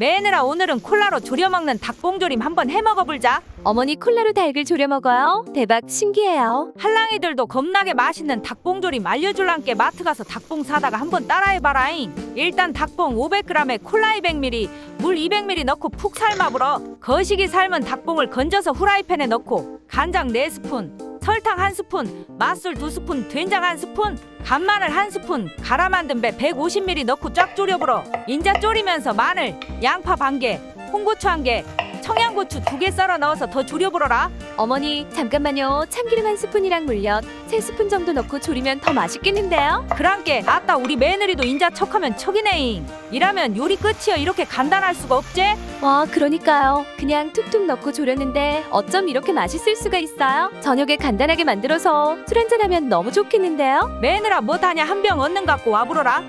매느라 오늘은 콜라로 졸여 먹는 닭봉조림 한번 해 먹어볼자. 어머니 콜라로 닭을 졸여 먹어요. 대박 신기해요. 할랑이들도 겁나게 맛있는 닭봉조림 알려줄란께 마트 가서 닭봉 사다가 한번 따라해봐라잉. 일단 닭봉 500g에 콜라 200ml, 물 200ml 넣고 푹 삶아불어. 거시기 삶은 닭봉을 건져서 후라이팬에 넣고 간장 4스푼, 설탕 1스푼, 맛술 2스푼, 된장 1스푼, 간마늘 1스푼, 갈아 만든 배 150ml 넣고 쫙 졸여불어. 인자 졸이면서 마늘, 양파 반 개, 홍고추 한 개, 청양고추 두 개 썰어 넣어서 더 졸여불어라. 어머니 잠깐만요. 참기름 한 스푼이랑 물엿 세 스푼 정도 넣고 졸이면 더 맛있겠는데요? 그랑께 아따 우리 며느리도 인자 척하면 척이네잉 이라면 요리 끝이여 이렇게 간단할 수가 없제 와 그러니까요. 그냥 툭툭 넣고 졸였는데 어쩜 이렇게 맛있을 수가 있어요? 저녁에 간단하게 만들어서 술 한잔하면 너무 좋겠는데요? 며느라 뭐다냐 한 병 얻는 갖고 와불어라